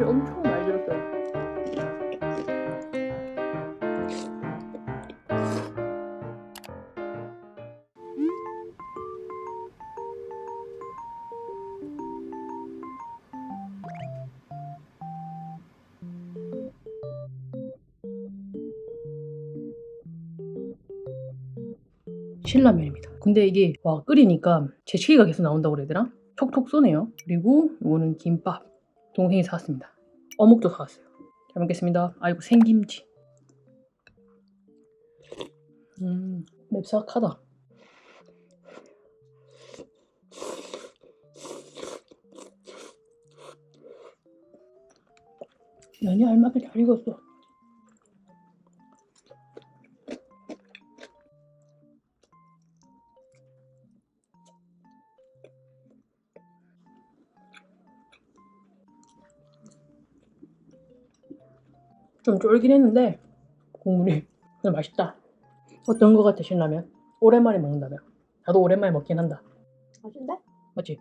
기름이 엄청 많이 들었어요. 신라면입니다. 근데 이게 와 끓이니까 재채기가 계속 나온다고 그래야 되나? 톡톡 쏘네요. 그리고 이거는 김밥. 동생이 사왔습니다. 어묵도 사왔어요. 잘 먹겠습니다. 아이고 생김치. 음 맵싹하다. 면이 알맞게 잘 익었어. 좀 쫄긴 했는데 국물이 그냥 맛있다. 어떤 거 같아 신라면? 오랜만에 먹는다면. 나도 오랜만에 먹긴 한다. 맛있는데? 맞지?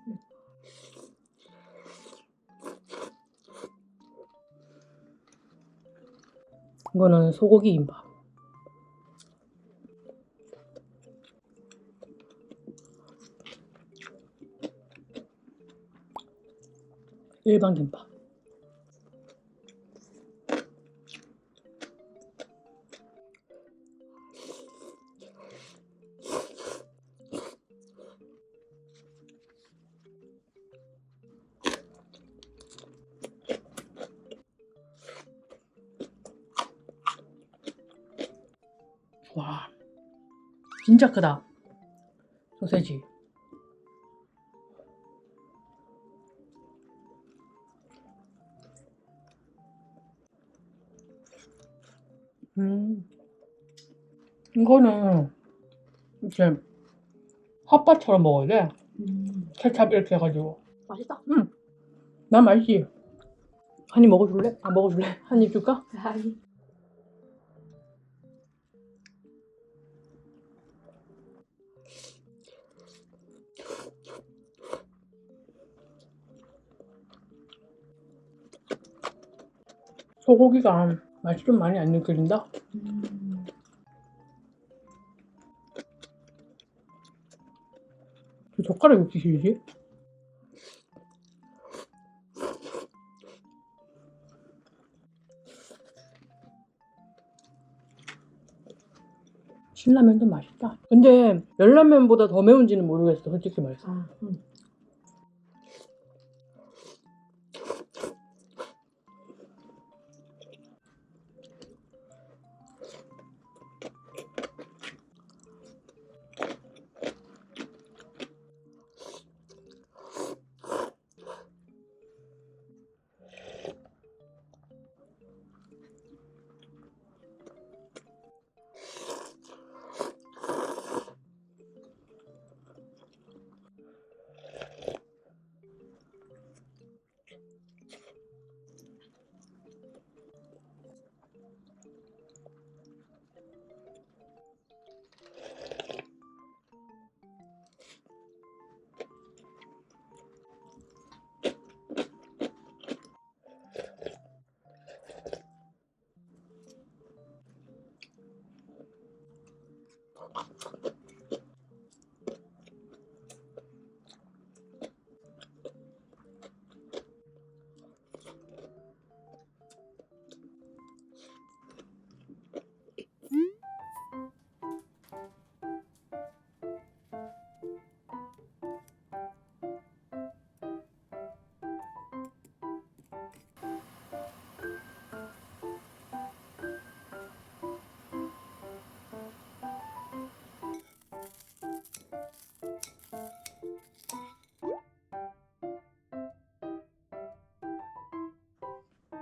이거는 소고기 김밥. 일반 김밥. 진짜 크다. 소세지. 음, 이거는 이제 핫바처럼 먹어야 돼. 음. 케찹 이렇게 해가지고. 맛있다. 난 맛있지. 한 입 먹어줄래? 안 먹어줄래? 한 입 줄까? 아이. 소고기가 맛이 좀 많이 안 느껴진다? 음. 저 젓가락이 어떻게 길지? 신라면도 맛있다. 근데 열라면보다 더 매운지는 모르겠어, 솔직히 말해서. 아, 음.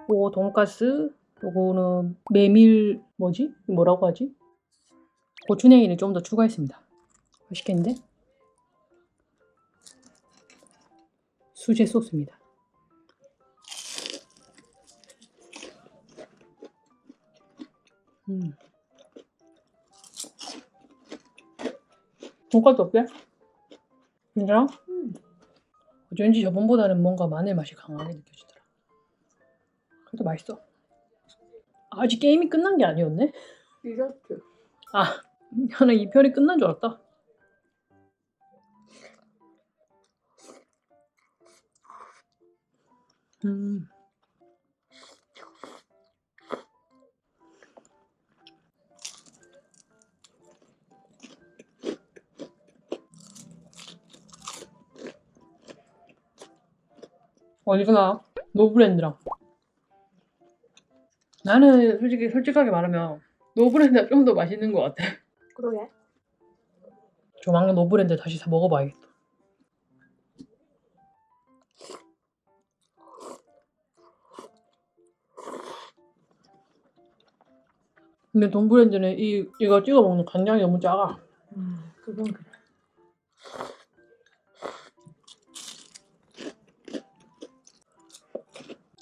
오, 돈가스. 요거는 메밀 뭐지? 뭐라고 하지? 고추냉이를 좀 더 추가했습니다. 맛있겠는데? 수제 소스입니다. 음. 돈가스 어때? 괜찮아? 음. 어쩐지 저번보다는 뭔가 마늘 맛이 강하게. 그것도 맛있어. 아직 게임이 끝난 게 아니었네? 디저트. 아, 나는 이 편이 끝난 줄 알았다. 음. 어디서 나 노브랜드랑 나는 솔직히 솔직하게 말하면 노브랜드가 좀 더 맛있는 것 같아. 그러게. 조만간 노브랜드 다시 사 먹어봐야겠다. 근데 돈브랜드는 이 이거 찍어 먹는 간장이 너무 작아. 음, 그건 그래.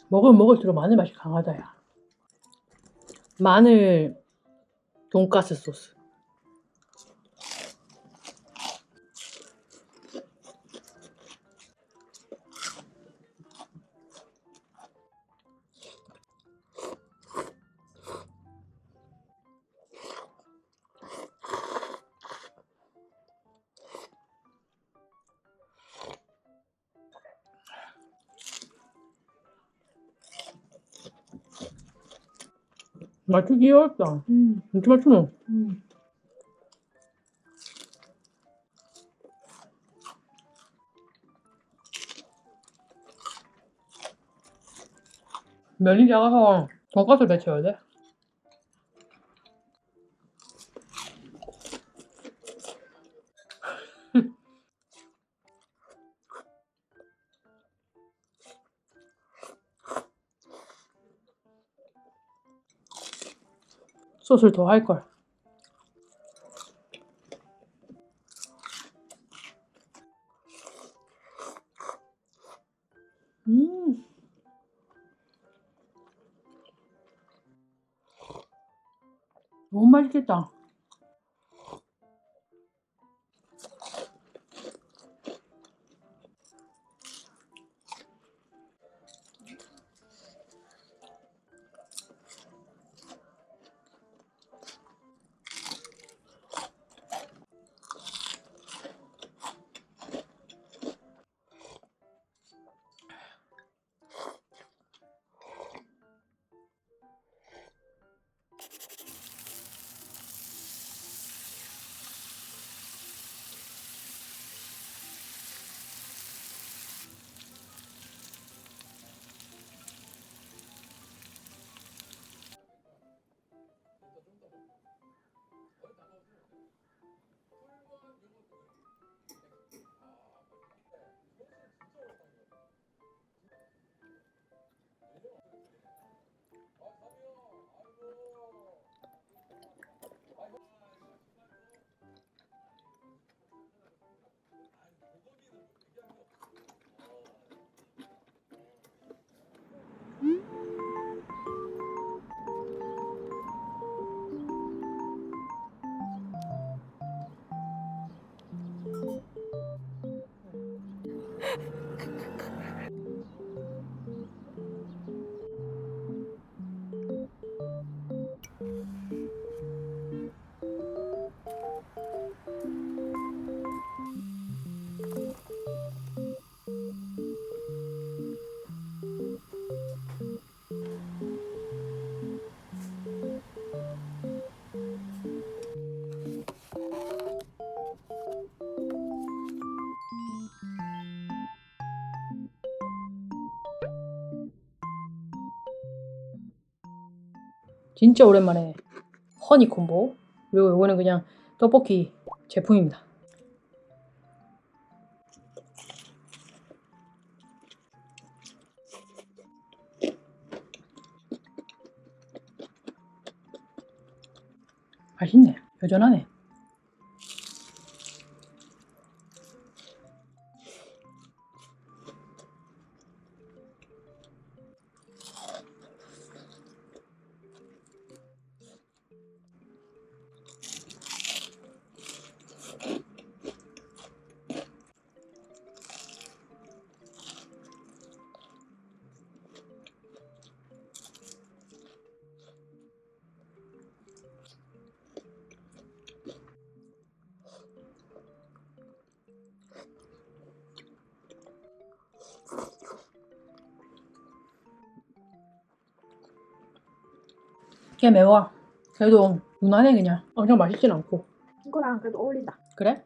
먹으면 먹을수록 마늘 맛이 강하다야. 마늘 돈가스 소스. 맞추기 어렵다. 음, 이렇게 맞추노? 음. 면이 작아서 돈가스를 배쳐야 돼. 소스를 더 할걸. 음. 너무 맛있겠다. かっこいい。 진짜 오랜만에 허니 콤보 그리고 이거는 그냥 떡볶이 제품입니다. 맛있네. 여전하네. 꽤 매워. 그래도 무난해 그냥. 엄청 맛있진 않고. 이거랑 그래도 어울린다. 그래?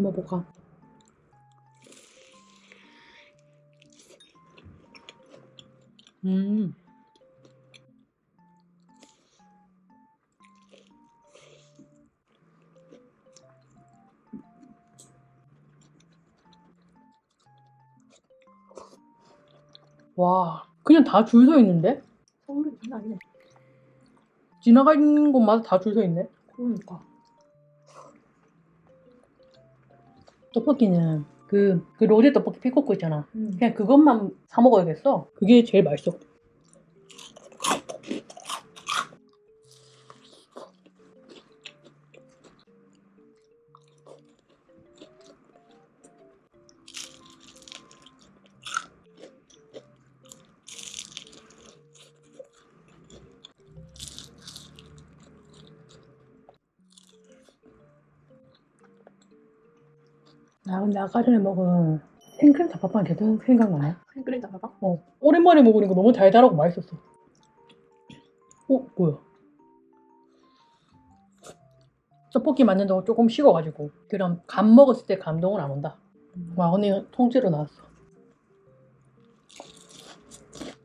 찍어 먹어볼까? 음. 와, 그냥 다 줄 서 있는데? 서울은 장난 아니네. 지나가는 곳마다 다 줄 서 있네? 그러니까. 떡볶이는 그, 그 로제 떡볶이 피코코 있잖아. 음. 그냥 그것만 사 먹어야겠어. 그게 제일 맛있어. 아 아까 전에 먹은 생크림 닭밥빵 계속 생각나네. 생크림 잡아봐. 어, 오랜만에 먹으니까 너무 달달하고 맛있었어. 어, 뭐야? 떡볶이 만든다고 조금 식어가지고 그럼 감 먹었을 때 감동은 안 온다. 와, 언니 통째로 나왔어.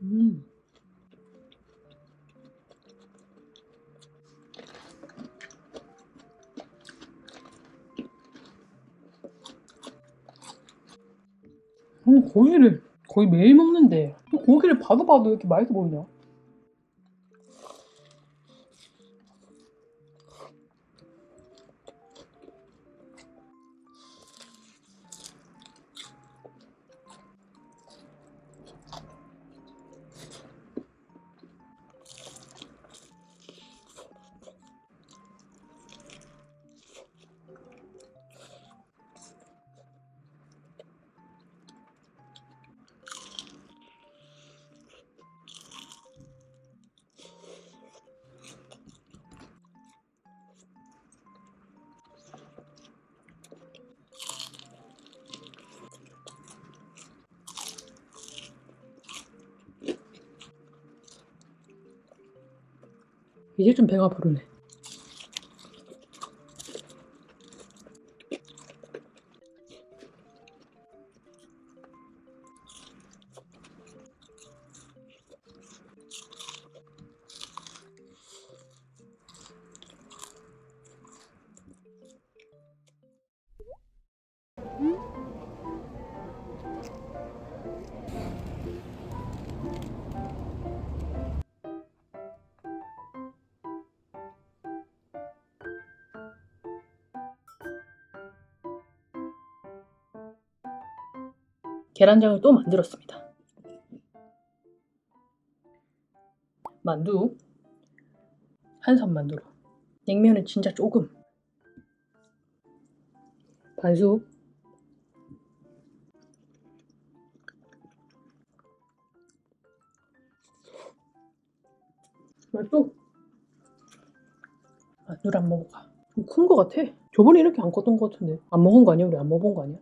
음. 아니, 고기를 거의 매일 먹는데 또 고기를 봐도 봐도 이렇게 맛있어 보이냐? 이제 좀 배가 부르네. 계란장을 또 만들었습니다. 만두. 한선 만두로. 냉면은 진짜 조금. 반숙. 맛있어 만두를 안 먹어가. 큰 거 같아. 저번에 이렇게 안 컸던 거 같은데. 안 먹은 거 아니야? 우리 안 먹은 거 아니야?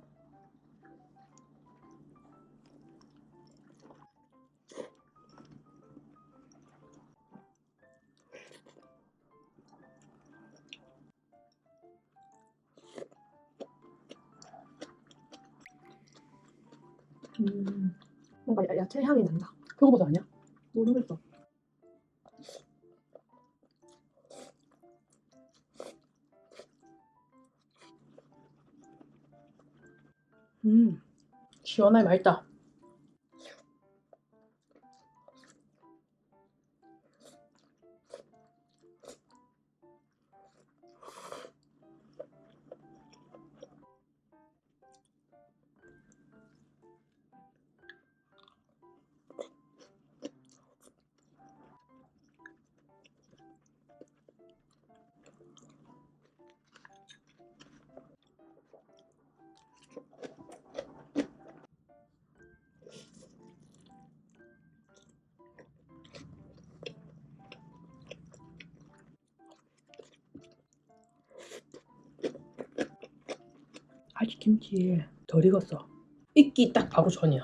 음. 뭔가 야, 야채 향이 난다. 표고버섯 아니야? 모르겠어. 음, 시원하게 맛있다. 아직 김치 덜 익었어. 익기 딱 바로 전이야.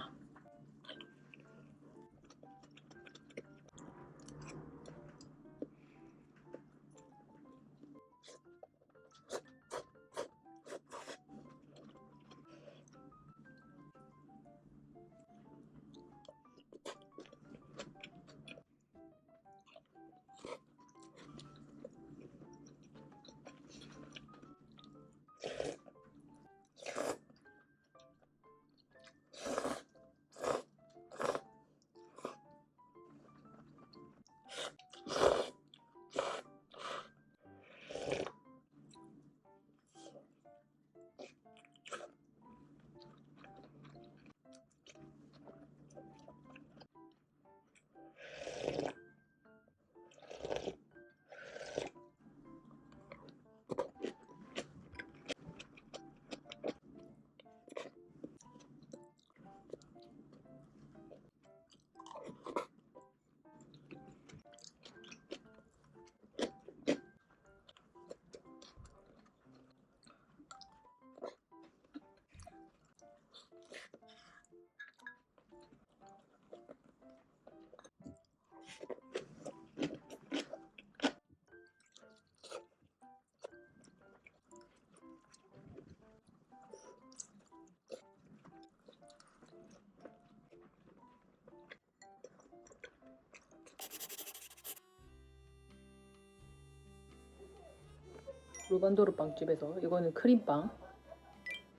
루반도르 빵집에서. 이거는 크림빵.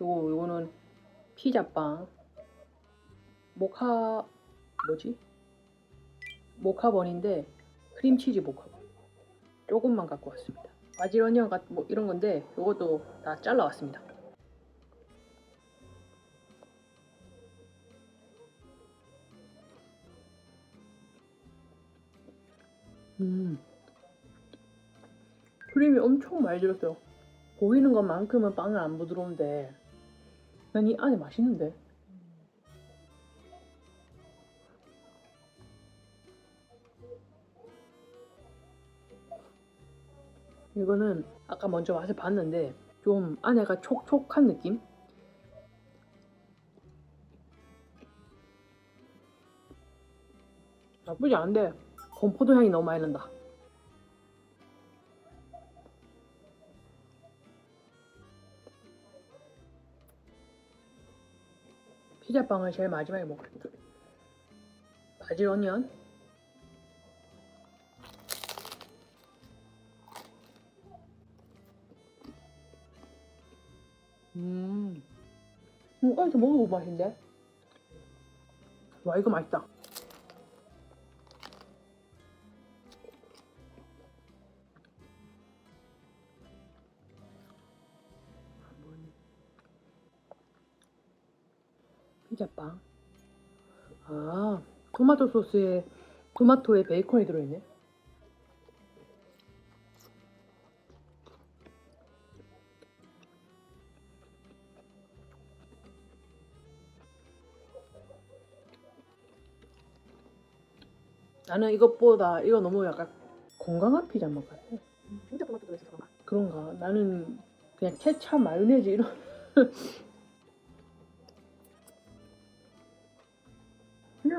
요거 요거는 피자빵. 모카 뭐지? 모카번인데 크림치즈 모카번 조금만 갖고 왔습니다. 바질 어니언 같뭐 이런 건데 요것도 다 잘라 왔습니다. 음 크림이 엄청 많이 들었어요. 보이는 것만큼은 빵은 안 부드러운데 난 이 안에 맛있는데. 이거는 아까 먼저 맛을 봤는데 좀 안에가 촉촉한 느낌? 나쁘지 않은데 건포도 향이 너무 많이 난다. 피자빵을 제일 마지막에 먹었어. 바질 어니언. 음. 음, 어디서 먹어본 맛인데? 와, 이거 맛있다. 피자빵. 아, 토마토 소스에 토마토에 베이컨이 들어있네. 나는 이것보다 이거 너무 약간 건강한 피자 맛 같아. 진짜 토마토 들어있어서 그런가? 그런가? 나는 그냥 케찹, 마요네즈 이런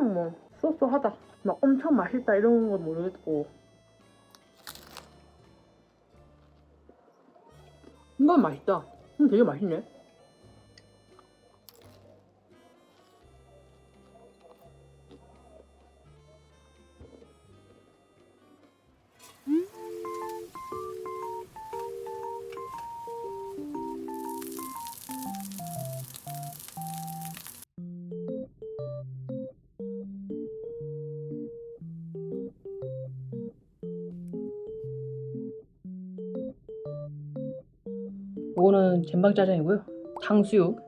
그냥 뭐 쏘쏘하다. 막 엄청 맛있다 이런 건 모르겠고. 이건 맛있다. 음, 되게 맛있네 요거는 젠방짜장이고요. 탕수육.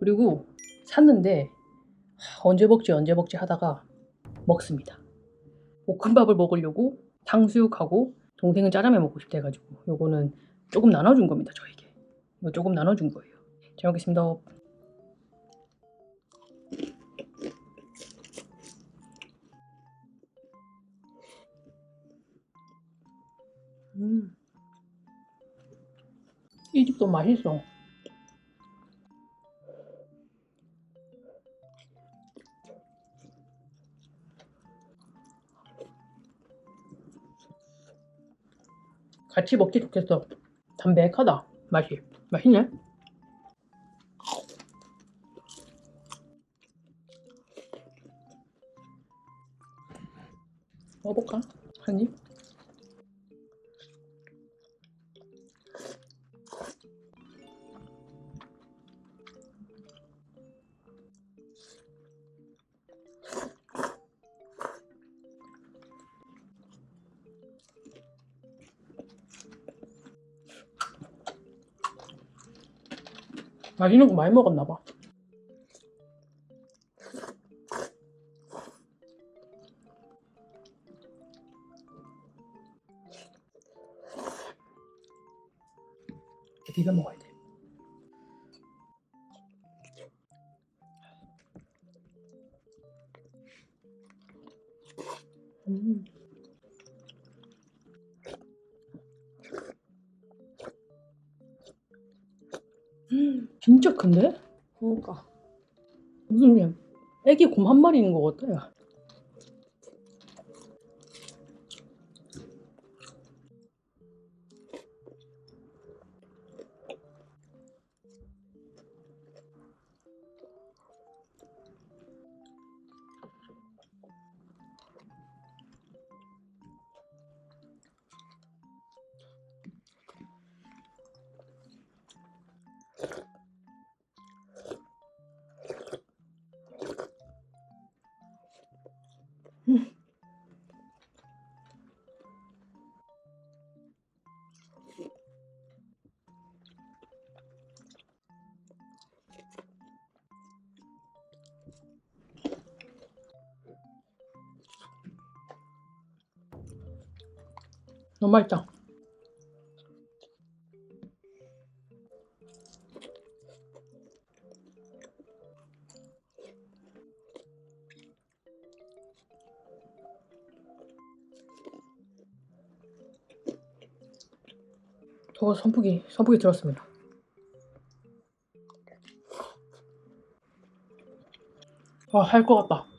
그리고 샀는데 하, 언제 먹지 언제 먹지 하다가 먹습니다. 볶음밥을 먹으려고 탕수육하고 동생은 짜장면 먹고 싶다 해가지고 요거는 조금 나눠준 겁니다 저에게. 이거 조금 나눠준 거예요. 잘 먹겠습니다 또 맛있어. 같이 먹기 좋겠어. 담백하다. 맛이. 맛있네. 먹어볼까? 한입? 맛있는 거 많이 먹었나 봐. 비벼 먹어야 돼. 큰데? 그러니까 무슨 그냥 애기 곰 한 마리 있는 것 같아. 요 너무 맛있다. 저 선풍기, 선풍기 들었습니다. 아, 할것 같다.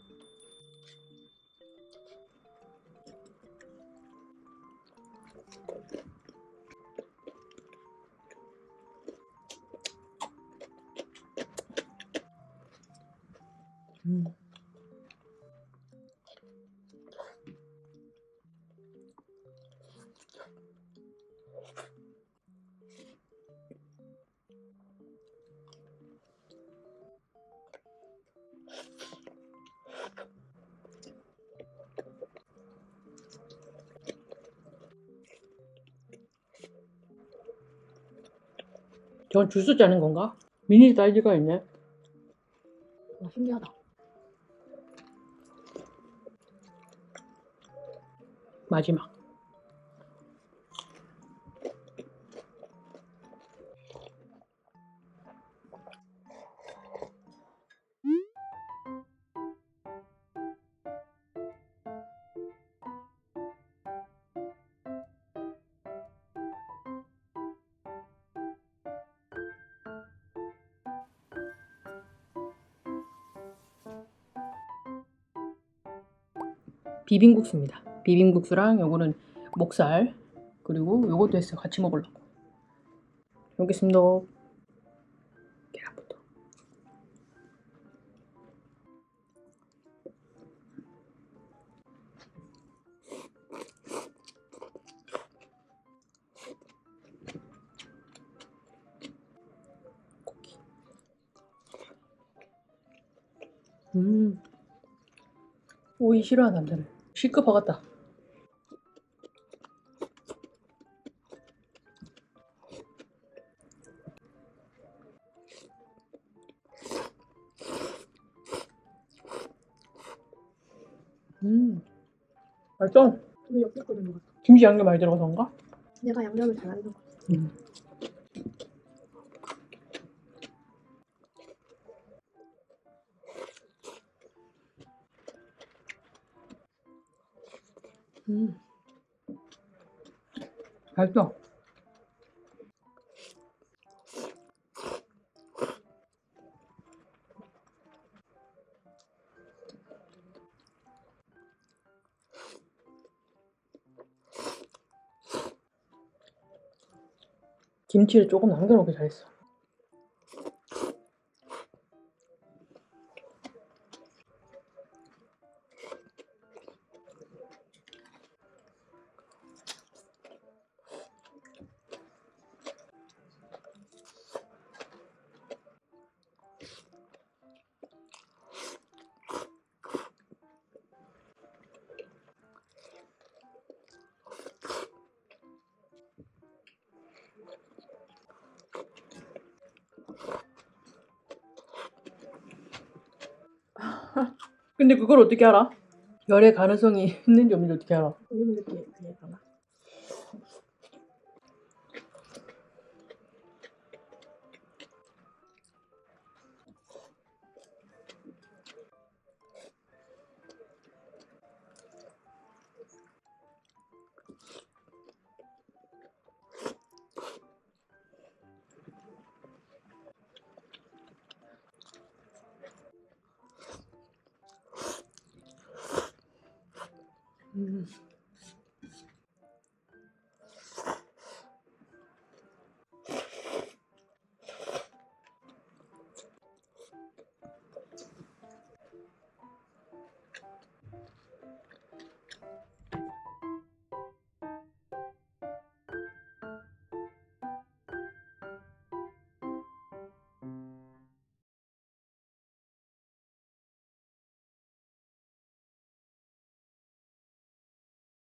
저건 주스 짜는 건가? 미니 사이즈가 있네. 와, 신기하다. 마지막. 비빔국수입니다. 비빔국수랑 요거는 목살 그리고 요것도 했어요. 같이 먹으려고. 잘 먹겠습니다. 계란부터. 고기. 음. 오이 싫어하는 남자는 시급하겠다. 음, 맛있어. 것 같아. 김치 양념 많이 들어가서인가? 내가 양념을 잘안 넣어. 음. 음. 맛있어. 김치를 조금 남겨놓길 잘했어. 근데 그걸 어떻게 알아? 열의 가능성이 있는지 없는지 어떻게 알아? 음.